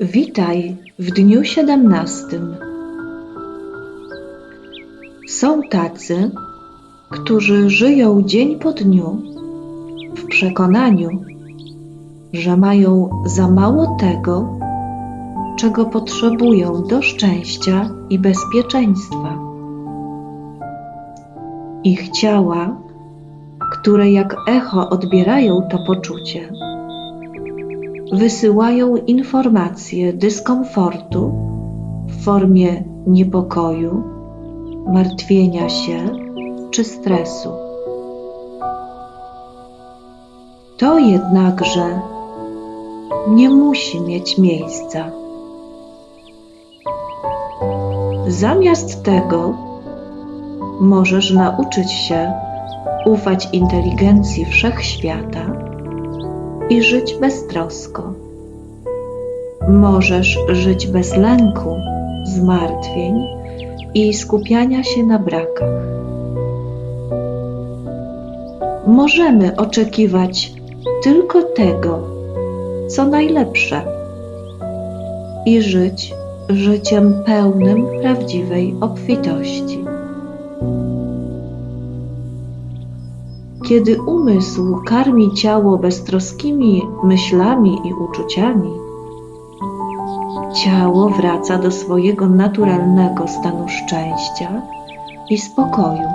Witaj w dniu siedemnastym. Są tacy, którzy żyją dzień po dniu w przekonaniu, że mają za mało tego, czego potrzebują do szczęścia i bezpieczeństwa. Ich ciała, które jak echo odbierają to poczucie, wysyłają informacje dyskomfortu w formie niepokoju, martwienia się czy stresu. To jednakże nie musi mieć miejsca. Zamiast tego możesz nauczyć się ufać inteligencji wszechświata i żyć beztrosko. Możesz żyć bez lęku, zmartwień i skupiania się na brakach. Możemy oczekiwać tylko tego, co najlepsze i żyć życiem pełnym prawdziwej obfitości. Kiedy umysł karmi ciało beztroskimi myślami i uczuciami, ciało wraca do swojego naturalnego stanu szczęścia i spokoju.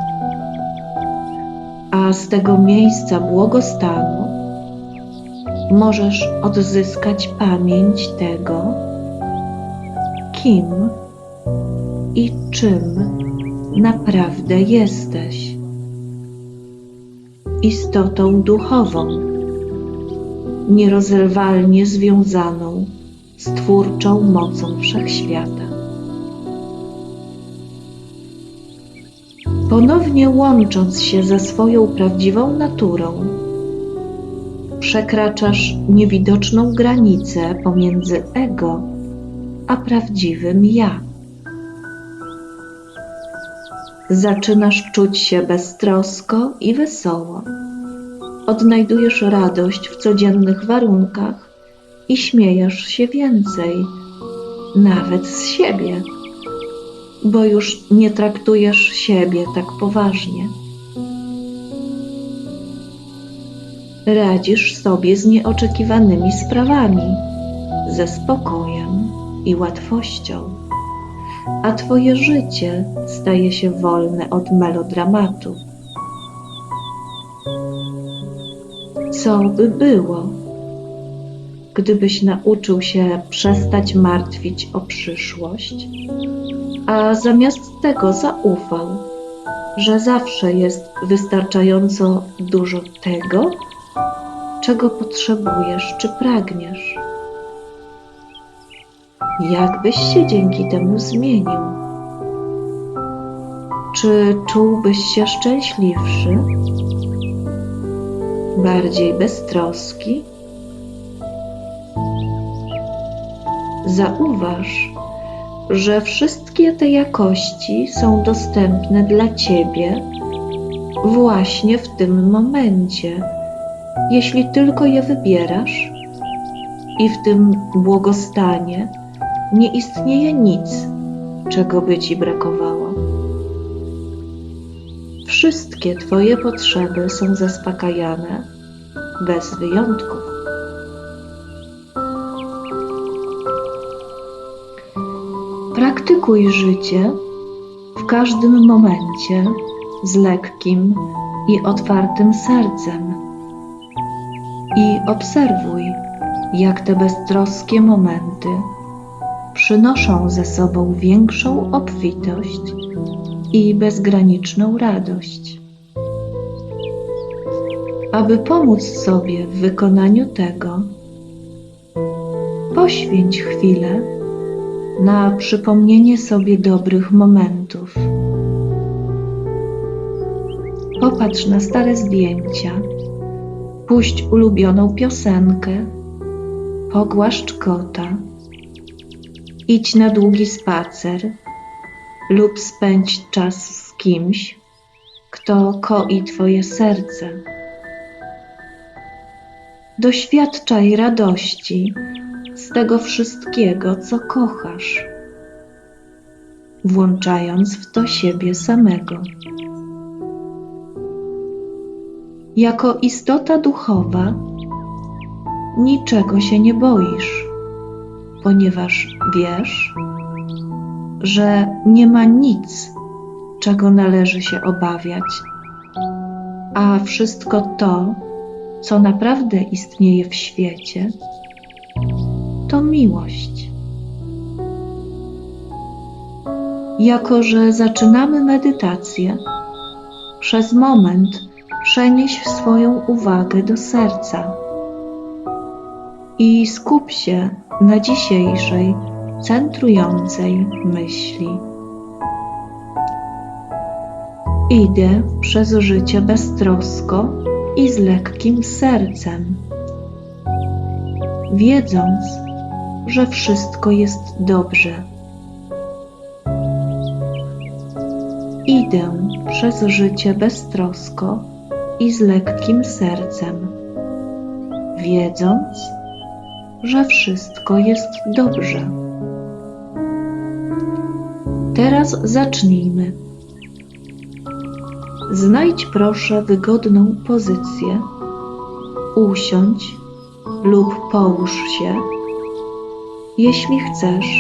A z tego miejsca błogostanu możesz odzyskać pamięć tego, kim i czym naprawdę jesteś istotą duchową, nierozerwalnie związaną z twórczą mocą wszechświata. Ponownie łącząc się ze swoją prawdziwą naturą, przekraczasz niewidoczną granicę pomiędzy ego a prawdziwym ja. Zaczynasz czuć się beztrosko i wesoło. Odnajdujesz radość w codziennych warunkach i śmiejesz się więcej, nawet z siebie, bo już nie traktujesz siebie tak poważnie. Radzisz sobie z nieoczekiwanymi sprawami, ze spokojem i łatwością a Twoje życie staje się wolne od melodramatu. Co by było, gdybyś nauczył się przestać martwić o przyszłość, a zamiast tego zaufał, że zawsze jest wystarczająco dużo tego, czego potrzebujesz czy pragniesz? Jak byś się dzięki temu zmienił? Czy czułbyś się szczęśliwszy? Bardziej beztroski? Zauważ, że wszystkie te jakości są dostępne dla Ciebie właśnie w tym momencie, jeśli tylko je wybierasz i w tym błogostanie nie istnieje nic, czego by ci brakowało. Wszystkie Twoje potrzeby są zaspokajane bez wyjątków. Praktykuj życie w każdym momencie z lekkim i otwartym sercem i obserwuj, jak te beztroskie momenty przynoszą ze sobą większą obfitość i bezgraniczną radość. Aby pomóc sobie w wykonaniu tego, poświęć chwilę na przypomnienie sobie dobrych momentów. Popatrz na stare zdjęcia, puść ulubioną piosenkę, pogłaszcz kota idź na długi spacer lub spędź czas z kimś, kto koi Twoje serce. Doświadczaj radości z tego wszystkiego, co kochasz, włączając w to siebie samego. Jako istota duchowa niczego się nie boisz, ponieważ wiesz, że nie ma nic, czego należy się obawiać, a wszystko to, co naprawdę istnieje w świecie, to miłość. Jako, że zaczynamy medytację, przez moment przenieś swoją uwagę do serca i skup się na dzisiejszej centrującej myśli. Idę przez życie beztrosko i z lekkim sercem, wiedząc, że wszystko jest dobrze. Idę przez życie beztrosko i z lekkim sercem, wiedząc, że wszystko jest dobrze. Teraz zacznijmy. Znajdź proszę wygodną pozycję, usiądź lub połóż się. Jeśli chcesz,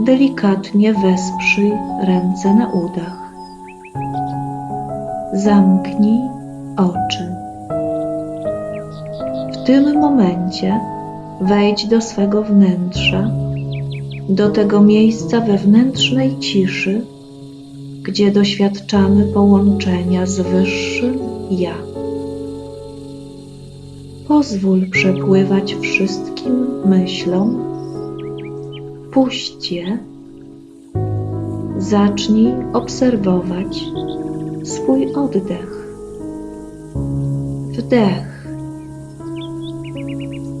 delikatnie wesprzyj ręce na udach. Zamknij oczy. W tym momencie wejdź do swego wnętrza, do tego miejsca wewnętrznej ciszy, gdzie doświadczamy połączenia z Wyższym Ja. Pozwól przepływać wszystkim myślom, puść je, zacznij obserwować swój oddech. Wdech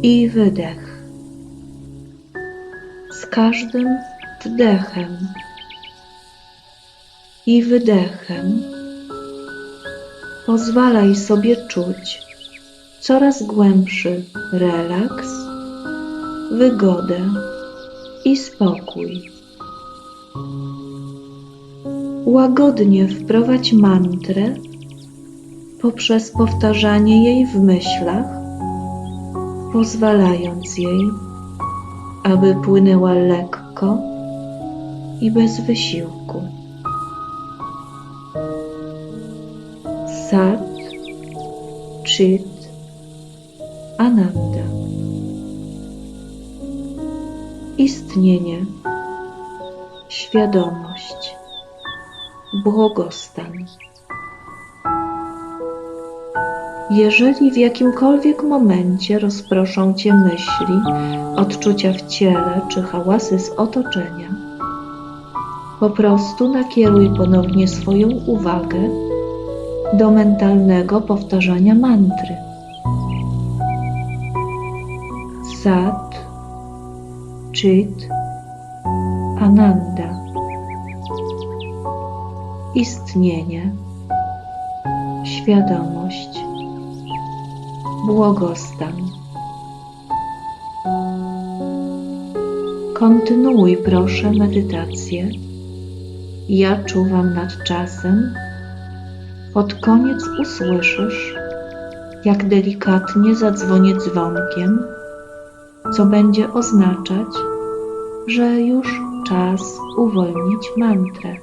i wydech. Z każdym wdechem i wydechem pozwalaj sobie czuć coraz głębszy relaks, wygodę i spokój. Łagodnie wprowadź mantrę poprzez powtarzanie jej w myślach, pozwalając jej, aby płynęła lekko i bez wysiłku. Sat, Chit, Ananda. Istnienie, świadomość, błogostan. Jeżeli w jakimkolwiek momencie rozproszą Cię myśli, odczucia w ciele czy hałasy z otoczenia, po prostu nakieruj ponownie swoją uwagę do mentalnego powtarzania mantry. Sat, Chit, Ananda. Istnienie, świadomość, błogostan. Kontynuuj proszę medytację. Ja czuwam nad czasem. Pod koniec usłyszysz, jak delikatnie zadzwonię dzwonkiem, co będzie oznaczać, że już czas uwolnić mantrę.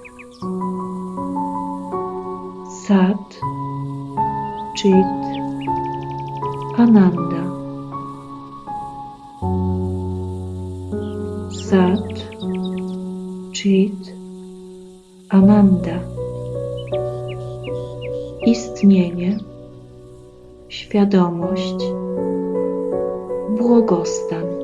Sat, Chit, Ananda. Sat, Chit, Ananda. Istnienie, świadomość, błogostan.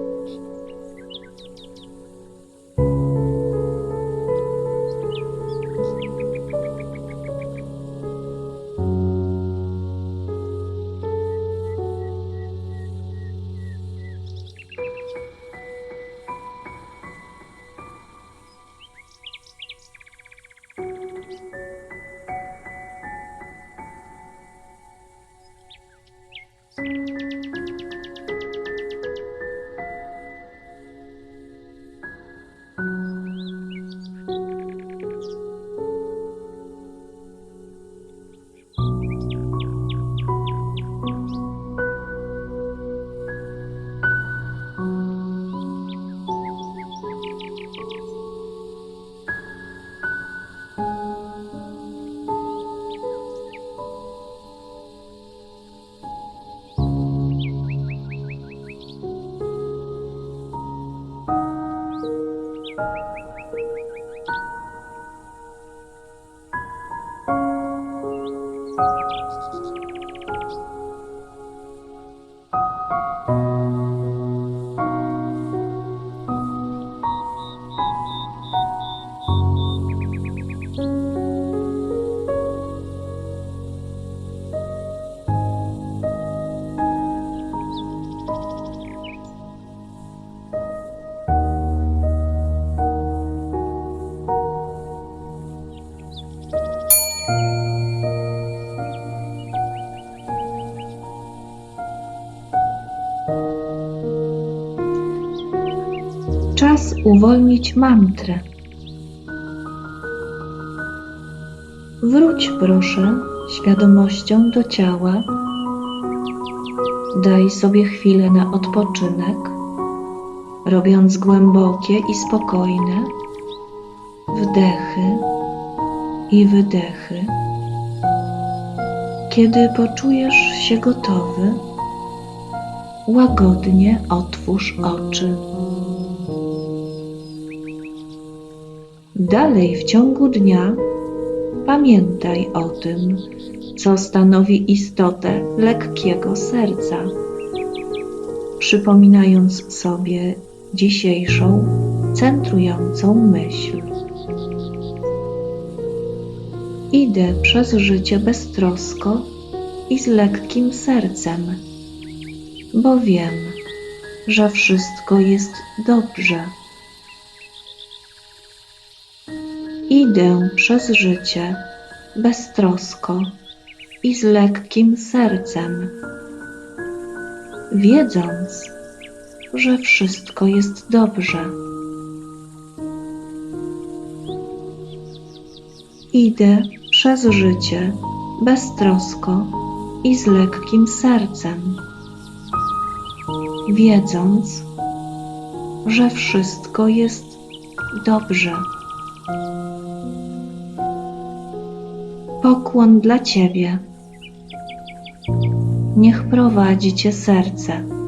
Czas uwolnić mantrę. Wróć proszę świadomością do ciała. Daj sobie chwilę na odpoczynek, robiąc głębokie i spokojne wdechy i wydechy. Kiedy poczujesz się gotowy, łagodnie otwórz oczy. Dalej w ciągu dnia pamiętaj o tym, co stanowi istotę lekkiego serca, przypominając sobie dzisiejszą centrującą myśl. Idę przez życie beztrosko i z lekkim sercem, bo wiem, że wszystko jest dobrze. Idę przez życie beztrosko i z lekkim sercem, wiedząc, że wszystko jest dobrze. Idę przez życie beztrosko i z lekkim sercem, wiedząc, że wszystko jest dobrze. Pokłon dla Ciebie. Niech prowadzi Cię serce.